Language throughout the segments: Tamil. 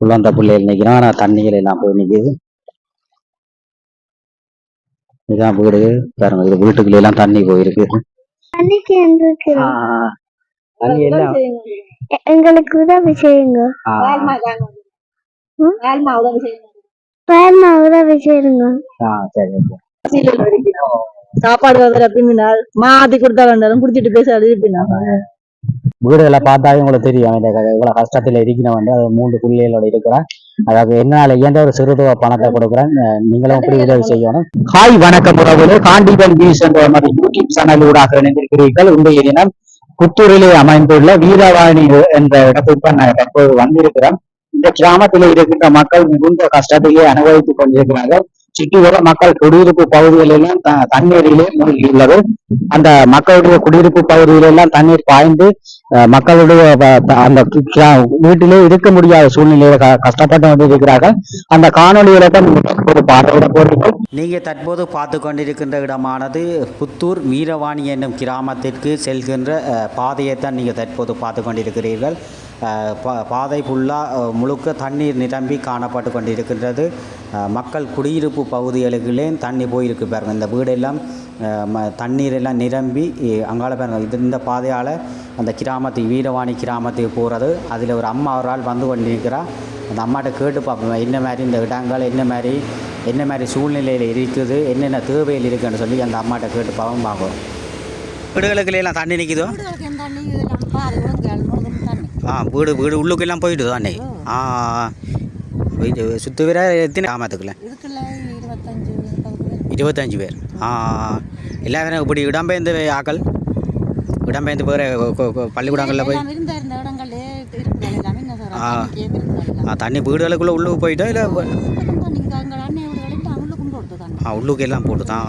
குழந்த பிள்ளைகள் நிற்கிறான். ஆனால் தண்ணிகள் எல்லாம் போய் நிற்குது. இதான் வீடு. பாருங்க இது வீட்டுக்குள்ள எல்லாம் தண்ணி போயிருக்கு. தண்ணி எல்லாம் எங்களுக்கு உதவி செய்யுங்க. உதவி செய்யுங்க. சாப்பாடு வர பின்னால் மாத்தி கொடுத்தா வேண்டாம் குடிச்சிட்டு பேச இருப்பினா வீடுகளை பார்த்தா உங்களுக்கு தெரியும். இவ்வளவு கஷ்டத்துல இருக்கிறவன் அது மூன்று பிள்ளைகளோட இருக்கிறான். அதாவது என்னால இயன்ற ஒரு சிறுதுவ பணத்தை கொடுக்குறேன். நீங்களும் இப்படி உதவி செய்யணும். ஹாய் வணக்கம் உறவுகளே. காண்டிபன் பீஸ் என்ற மாதிரி யூடியூப் சேனல் ஊடாக இணைந்திருக்கிறீர்கள். இன்றைய தினம் புத்தூரிலே அமைந்துள்ள வீரவாணி என்ற இடத்துக்கு நான் தற்போது வந்திருக்கிறேன். இந்த கிராமத்தில் இருக்கின்ற மக்கள் மிகுந்த கஷ்டத்தையே அனுபவித்துக் கொண்டிருக்கிறார்கள். சுற்றியுள்ள மக்கள் குடியிருப்பு பகுதிகளெல்லாம் த- தண்ணீரிலே மூழ்கியுள்ளது. அந்த மக்களுடைய குடியிருப்பு பகுதியிலெல்லாம் தண்ணீர் பாய்ந்து மக்களுடைய அந்த வீட்டிலே இருக்க முடியாத சூழ்நிலையில கஷ்டப்பட்டு கொண்டிருக்கிறார்கள். அந்த காணொலியில தான் ஒரு போறீர்கள் நீங்கள் தற்போது பார்த்து கொண்டிருக்கின்ற இடமானது புத்தூர் வீரவாணி என்னும் கிராமத்திற்கு செல்கின்ற பாதையைத்தான் நீங்கள் தற்போது பார்த்து கொண்டிருக்கிறீர்கள். பாதை ஃபுல்லாக முழுக்க தண்ணீர் நிரம்பி காணப்பட்டு கொண்டிருக்கின்றது. மக்கள் குடியிருப்பு பகுதிகளுக்குள்ளே தண்ணி போயிருக்கு பாருங்கள் இந்த வீடெல்லாம் ம- தண்ணீர் எல்லாம் நிரம்பி அங்கால பாருங்கள் இது இந்த பாதையால் அந்த கிராமத்துக்கு வீரவாணி கிராமத்துக்கு போகிறது அதில் ஒரு அம்மா ஒரு ஆள் வந்து கொண்டிருக்கிறா. அந்த அம்மாட்ட கேட்டு பார்ப்போம். என்ன மாதிரி இந்த இடங்கள் என்ன மாதிரி என்ன மாதிரி சூழ்நிலையில் இருக்குது என்னென்ன தேவையில் இருக்குன்னு சொல்லி அந்த அம்மாட்ட கேட்டு பார்ப்போம் பார்ப்போம். வீடுகளுக்கு எல்லாம் தண்ணி நிற்குதோ ஆ வீடு வீடு உள்ளுக்கெல்லாம் போயிட்டு தானே ஆ. இது சுற்று வீர எத்தனை கிராமத்துக்குள்ள? இருபத்தஞ்சு பேர். ஆ எல்லாரும் இப்படி இடம்பெயர்ந்து ஆக்கள்? இடம்பெயர்ந்து போகிற பள்ளிக்கூடங்களில் போய் தண்ணி வீடுகளுக்குள்ளே உள்ளுக்கு போயிட்டா இல்லை உள்ளுக்கு எல்லாம் போட்டு தான்.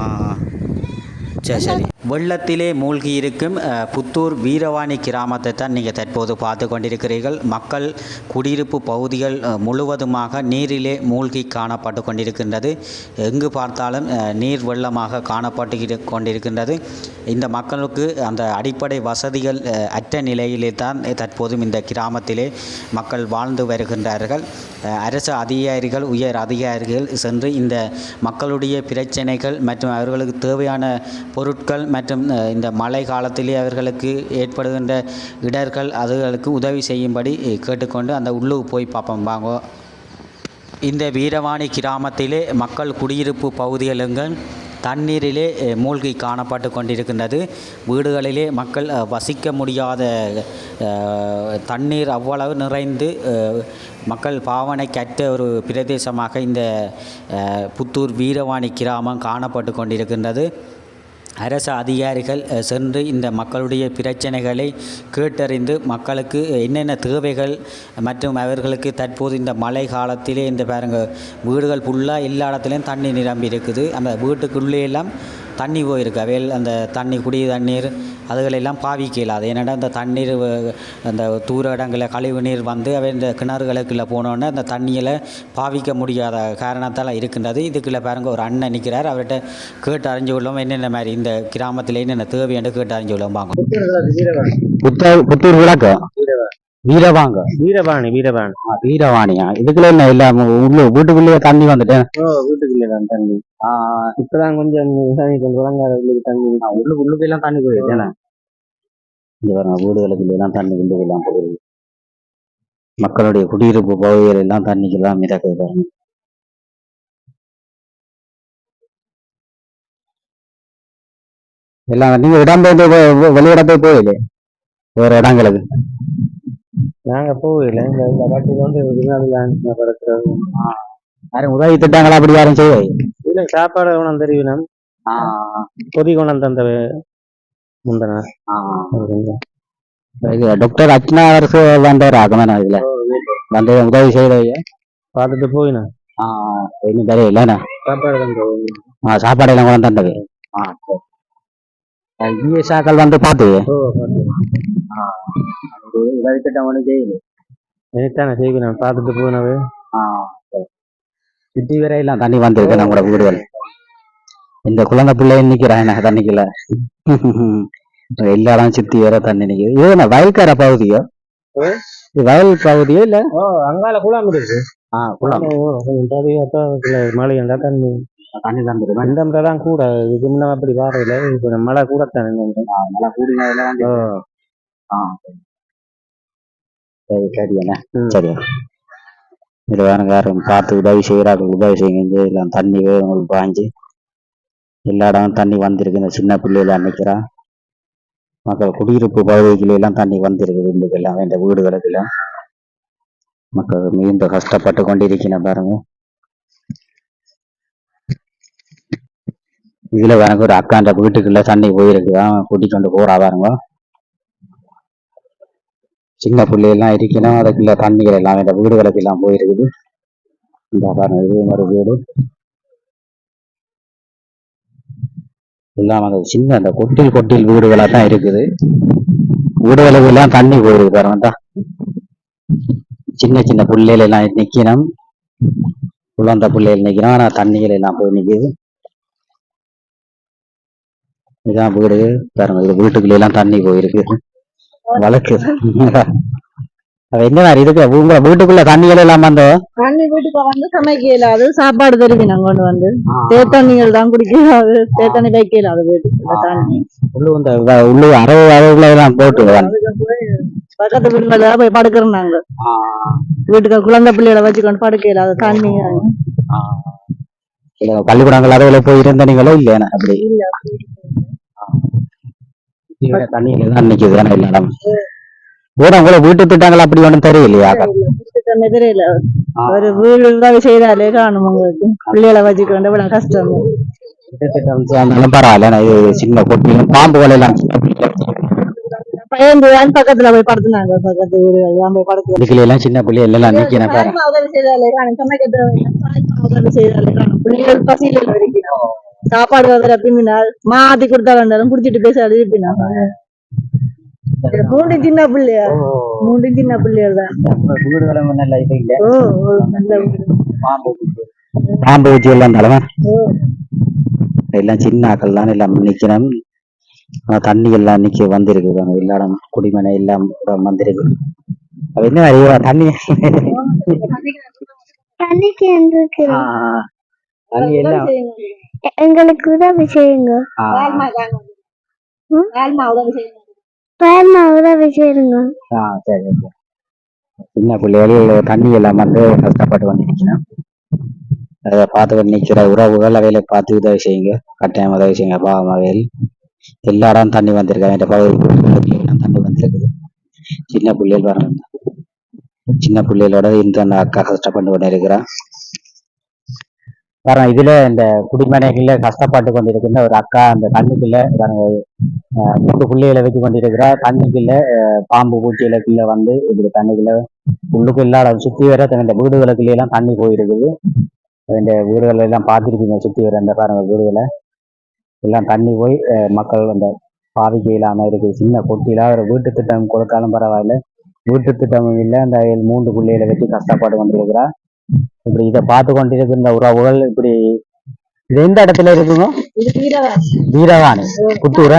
சரி சரி. வெள்ளத்திலே மூழ்கி இருக்கும் புத்தூர் வீரவாணி கிராமத்தை தான் நீங்கள் தற்போது பார்த்து கொண்டிருக்கிறீர்கள். மக்கள் குடியிருப்பு பகுதிகள் முழுவதுமாக நீரிலே மூழ்கி காணப்பட்டு கொண்டிருக்கின்றது. எங்கு பார்த்தாலும் நீர் வெள்ளமாக காணப்பட்டு கொண்டிருக்கின்றது. இந்த மக்களுக்கு அந்த அடிப்படை வசதிகள் அற்ற நிலையிலே தான் தற்போதும் இந்த கிராமத்திலே மக்கள் வாழ்ந்து வருகின்றார்கள். அரசு அதிகாரிகள் உயர் அதிகாரிகள் சென்று இந்த மக்களுடைய பிரச்சனைகள் மற்றும் அவர்களுக்கு தேவையான பொருட்கள் மற்றும் இந்த மழை காலத்திலே அவர்களுக்கு ஏற்படுகின்ற இடர்கள் அதுகளுக்கு உதவி செய்யும்படி கேட்டுக்கொண்டு அந்த உள்ளுக்கு போய் பார்ப்போம். வாங்கோ. இந்த வீரவாணி கிராமத்திலே மக்கள் குடியிருப்பு பகுதிகளுங்கள் தண்ணீரிலே மூழ்கி காணப்பட்டு கொண்டிருக்கின்றது. வீடுகளிலே மக்கள் வசிக்க முடியாத தண்ணீர் அவ்வளவு நிறைந்து மக்கள் பாவனை கற்ற ஒரு பிரதேசமாக இந்த புத்தூர் வீரவாணி கிராமம் காணப்பட்டு கொண்டிருக்கின்றது. அரசு அதிகாரிகள் சென்று இந்த மக்களுடைய பிரச்சனைகளை கேட்டறிந்து மக்களுக்கு என்னென்ன தேவைகள் மற்றும் அவர்களுக்கு தற்போது இந்த மழை காலத்திலே இந்த பாருங்கள் வீடுகள் ஃபுல்லாக எல்லா இடத்துலையும் தண்ணி நிரம்பி இருக்குது. அந்த வீட்டுக்குள்ளே எல்லாம் தண்ணி போயிருக்கு அவையில் அந்த தண்ணி குடி தண்ணீர் அதுகளெல்லாம் பாவிக்க இயலாது ஏன்னா இந்த தண்ணீர் அந்த தூர இடங்களில் கழிவு நீர் வந்து அவை இந்த கிணறுகளுக்குள்ளே போனோன்னே அந்த தண்ணியில் பாவிக்க முடியாத காரணத்தால் இருக்கின்றது. இதுக்குள்ளே பாருங்க ஒரு அண்ணன் நிற்கிறார் அவர்கிட்ட கேட்டு அறிஞ்சு கொள்ளும். என்னென்ன மாதிரி இந்த கிராமத்தில் என்னென்ன தேவை என்று கேட்டு அறிஞ்சு கொள்ளும். வாங்க. புத்தூர் புத்தூர் வீரவாங்க. வீரபாணி ஆ, வீரவாணியா? இதுக்குள்ள என்ன இல்ல உள்ள வீட்டுக்குள்ளேயே தண்ணி வந்துட்டேன் வீட்டுக்குள்ளே தான் தண்ணி. இப்பதான் கொஞ்சம் கொஞ்சம் வழங்காத உள்ளுக்கு தண்ணி உள்ளுக்கு உள்ளுக்கு எல்லாம் தண்ணி போயிடுது என்ன இந்த பாருங்க வீடுகளுக்குள்ள எல்லாம் தண்ணி உள்ளுக்கு எல்லாம் போகுது மக்களுடைய குடியிருப்பு பகுதிகள் எல்லாம் தண்ணிக்கு எல்லாம் மிதக்குது பாருங்க. எல்லாம் நீங்க இடம்பெயர்ந்து வெ- வெ- வெளியிடத்தை போயிலே வேற இடங்களுக்கு. நாங்க போகல இந்த வந்து படுத்துறது யாரும் உதவி திட்டங்களா? அப்படி யாரும் செய்ய இல்ல சாப்பாடு உணம் தெரியும் பொதி குணம் தந்த முந்தனா டாக்டர் அர்ச்சனா அரசு வந்தார் ஆகணும் இதுல வந்து உதவி செய்யறவைய பார்த்துட்டு போயினா. இன்னும் தெரியல என்ன? சாப்பாடு ஆ, சாப்பாடு எல்லாம் கூட தந்தது. ஆ சரி. ஜிஎஸ்ஆக்கள் வந்து பார்த்து. செய்வேன் பார்த்துட்டு போயினவே ஆ சரி. சுத்தி வரையெல்லாம் தண்ணி வந்திருக்கு நம்மளோட வீடுகள் இந்த குழந்தை பிள்ளை நிக்கிறான் என்ன தண்ணிக்குள்ள எல்லா இடம் சுத்தி வர தண்ணி நிக்குது இது என்ன வயல்கார பகுதியோ இது வயல் பகுதியோ இல்ல ஓ அங்கால குளம் இருக்கு ஆ குளம் மழை இருந்தா தண்ணி தண்ணி தந்துருமா இந்த முறை தான் கூட இதுக்கு முன்ன அப்படி இப்போ மழை கூட தானே நல்லா கூடினதுல வந்து ஆ சரி சரி என்ன ம். சரி. இது வேணும் யாரும் பார்த்து உதவி செய்கிறார்கள் உதவி செய்யுங்க. எல்லாம் தண்ணி உங்களுக்கு பாஞ்சு. எல்லா இடமும் தண்ணி வந்திருக்கு. இந்த சின்ன பிள்ளைகள் நிற்கிறா மக்கள் குடியிருப்பு பகுதிகளில் எல்லாம் தண்ணி வந்திருக்கு. வீட்டுக்கெல்லாம் இந்த வீடுகளுக்கெல்லாம். மக்கள் மிகுந்த கஷ்டப்பட்டு கொண்டிருக்கிறேன் பாருங்க. இதுல எனக்கு ஒரு அக்காண்ட வீட்டுக்குள்ள தண்ணி போயிருக்குதான் கூட்டிக் கொண்டு போறா பாருங்க. சின்ன பிள்ளையெல்லாம் இருக்கணும். அதுக்குள்ள தண்ணிகள் எல்லாம் இந்த வீடுகளுக்கு எல்லாம் போயிருக்குது. இந்த பாருங்க இது ஒரு வீடு. எல்லாம் அந்த சின்ன அந்த கொட்டில் கொட்டில் வீடுகளாக தான் இருக்குது. வீடுகளுக்கு எல்லாம் தண்ணி போயிருக்கு பாருங்க சின்ன சின்ன பிள்ளைகள் எல்லாம் நிக்கணும். குழந்த பிள்ளைகள் நிக்கணும். ஆனால் தண்ணிகள் எல்லாம் போய் நிற்குது இதான் வீடு. பாருங்க இது வீட்டுக்குள்ள எல்லாம் தண்ணி போயிருக்கு. வழக்கு. அது என்ன மாதிரி இருக்கு உங்க வீட்டுக்குள்ள தண்ணிகள் எல்லாம் வந்தோம் தண்ணி வீட்டுக்கு வந்து சமைக்க இயலாது. சாப்பாடு தருவி நாங்க கொண்டு வந்து. தேத்தண்ணிகள் தான் குடிக்க இயலாது. தேத்தண்ணி வைக்க இயலாது வீட்டுக்குள்ள தண்ணி. உள்ளு இந்த வ- உள்ளு அரவு அரவுல எல்லாம் போட்டு பக்கத்து வீட்டுல போய் படுக்கிறோம் நாங்க. வீட்டுக்கு குழந்தை பிள்ளைகளை வச்சுக்கொண்டு படுக்க இயலாது. தண்ணி. பள்ளிக்கூடங்கள் அரவுல போய் இருந்த நீங்களோ இல்லையா? அப்படி இல்ல, தண்ணியில தான் நிக்குது. இல்ல இடம் கூட உங்களை வீட்டு திட்டங்கள் அப்படி ஒண்ணும் தெரியலையா? தெரியல. ஒரு வீடு உதவி செய்தாலே காணும் உங்களுக்கு. பிள்ளைகளை வச்சுக்கொண்டு இவ்வளவு கஷ்டம். திட்டம் இருந்தாலும் பரவாயில்ல. நான் இது சின்ன கொட்டிலும் பாம்புகள் எல்லாம் பயந்து தான் பக்கத்துல போய் படுத்துனாங்க. பக்கத்து வீடுகள் தான் போய் படுத்து. இதுக்குள்ள எல்லாம் சின்ன பிள்ளை எல்லாம் நிக்கிறேன் பாரு. தாய்மா உதவி செய்தாலே காணும். சமைக்க தேவையில்லை. தாய்மா உதவி செய்தாலே காணும். பிள்ளைகள் பசியில இருக்கிறோம் சாப்பாடு வர பின்னால் மாத்தி கொடுத்தா வேண்டாலும் குடிச்சிட்டு பேச அழுப்பினா மூன்று சின்ன பிள்ளையா? மூன்று சின்ன தான். வீடு. பாம்பு எல்லாம் தலைவன் எல்லாம் சின்ன ஆக்கள் தான் எல்லாம் நிக்கணும். ஆனா தண்ணி எல்லாம் நிக்க வந்திருக்கு எல்லா இடம் குடிமனை எல்லாம் கூட வந்திருக்கு. அது என்ன அறிவா? தண்ணி. தண்ணி எல்லாம். எங்களுக்கு உதவி செய்யுங்க ஆ, தாய்மா தாங்க. ம்? தாய்மா உதவி செய்யுங்க ஆ, சரி சரி. சின்ன பிள்ளைகள் தண்ணி எல்லாம் வந்து கஷ்டப்பட்டு வந்து நிக்கணும் அதை பார்த்து நிக்கிற உறவுகள் அவையில பார்த்து உதவி செய்யுங்க. கட்டாயம் உதவி செய்யுங்க. பாவம் அவையில் எல்லா இடம் தண்ணி வந்திருக்கு அந்த பகுதி எல்லாம் தண்ணி வந்திருக்குது. சின்ன பிள்ளைகள் பாருங்க சின்ன பிள்ளைகளோட இந்த அந்த அக்கா கஷ்டப்பட்டு கொண்டு இருக்கிறா காரணம் இதுல இந்த குடிமனைகள்ல கஷ்டப்பட்டு கொண்டிருக்கின்ற ஒரு அக்கா அந்த தண்ணிக்குள்ள பாருங்க மூன்று பிள்ளைகளை வைத்து கொண்டிருக்கிறா தண்ணிக்குள்ள அஹ், பாம்பு பூச்சிகளுக்குள்ள வந்து இப்படி தண்ணிக்குள்ள உள்ளுக்கு இல்லாத சுத்தி வர இந்த வீடுகளுக்குள்ள எல்லாம் தண்ணி போயிருக்குது. இந்த வீடுகள் எல்லாம் பார்த்துருக்கீங்க சுத்தி வர இந்த பாருங்க வீடுகளை. எல்லாம் தண்ணி போய் மக்கள் அந்த பாதிக்க இல்லாம இருக்குது. சின்ன கொட்டிலாம் ஒரு வீட்டு திட்டம் கொடுத்தாலும் பரவாயில்ல. வீட்டு திட்டமும் இல்லை அந்த மூன்று பிள்ளைகளை வச்சு கஷ்டப்பட்டு கொண்டிருக்கிறா இப்படி இதை பார்த்து கொண்டிருக்கின்ற உறவுகள் இப்படி இது எந்த இடத்துல இருக்குங்க? வீரவாணி. புத்தூர்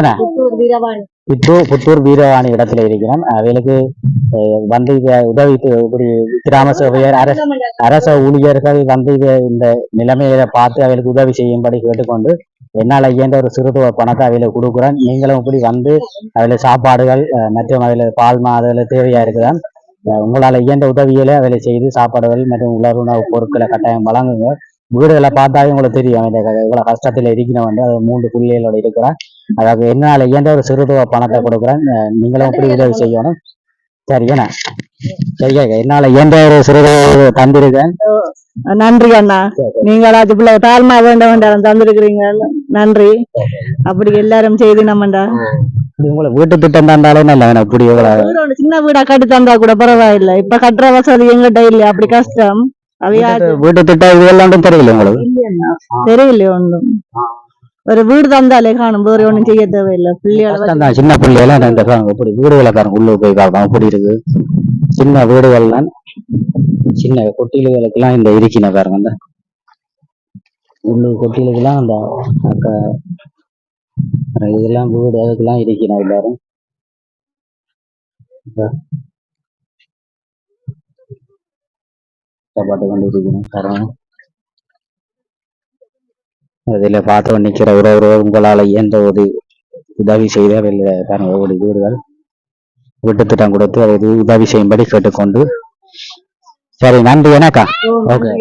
புத்தூர் புத்தூர் வீரவாணி இடத்துல இருக்கிறேன். அவளுக்கு அஹ், வந்து உதவி இப்படி கிராம சேவையர் அரசு அரச ஊழியர்கள் வந்து இத இந்த நிலைமையை பார்த்து அவளுக்கு உதவி செய்யும்படி கேட்டுக்கொண்டு என்னால் இயன்ற ஒரு சிறுதுவ பணத்தை அவளுக்கு கொடுக்குறேன். நீங்களும் இப்படி வந்து அதில் சாப்பாடுகள் மற்றும் அதில் பால் மா அதில் தேவையா இருக்குதான் உங்களால் இயன்ற உதவிகளை அதில் செய்து சாப்பாடுகள் மற்றும் உலர் உணவு பொருட்களை கட்டாயம் வழங்குங்க. வீடுகளை பார்த்தாவே உங்களுக்கு தெரியும். இவ்வளவு கஷ்டத்தில் இருக்கிறவன் அது மூன்று பிள்ளைகளோட இருக்கிறான். அதாவது என்னால் இயன்ற ஒரு சிறுதுவ பணத்தை கொடுக்குறேன். நீங்களும் இப்படி உதவி செய்யணும்? சரியாண்ணா சரியா என்னால் இயன்ற ஒரு சிறுதுவ தந்திருக்கேன் நன்றி அண்ணா. நீங்களாச்சும் பிள்ளை தாழ்மா வேண்ட வேண்டாம் தந்திருக்கிறீங்க. நன்றி. அப்படி எல்லாரும் செய்து நம்மண்டா. உங்களை வீட்டு திட்டம் தந்தாலே நல்ல ஒண்ணு சின்ன வீடா கட்டி தந்தா கூட பரவாயில்ல. இப்ப கட்டுற வசதி எங்கிட்ட இல்ல அப்படி கஷ்டம். வீட்டு திட்டம் இதெல்லாம் தெரியல உங்களுக்கு? தெரியல ஒண்ணும் ஒரு வீடு தந்தாலே காணும். வேற ஒண்ணும் செய்ய தேவையில்லை. பிள்ளைகளை சின்ன பிள்ளைகளாம் இந்த இப்படி வீடுகளை பாருங்க உள்ள போய் பார்க்கலாம் இப்படி இருக்கு சின்ன வீடுகள்லாம் சின்ன கொட்டிலுகளுக்கெல்லாம் இந்த இருக்கின பாருங்க இந்த உள்ளு கொட்டிலுக்கெல்லாம் அந்த இதெல்லாம் வீடு அதுக்கெல்லாம் இருக்கிறோம் எல்லாரும். சாப்பாட்டு கொண்டு இருக்கணும் தரோம் அதில் பார்த்து நிற்கிற உறவுகள் உங்களால் எந்த ஒரு உதவி செய்தால் வெளியில் பாருங்கள் ஒவ்வொரு வீடுகள் வீட்டு திட்டம் கொடுத்து அதை உதவி செய்யும்படி கேட்டுக்கொண்டு. சரி நன்றி எனக்கா ஓகே.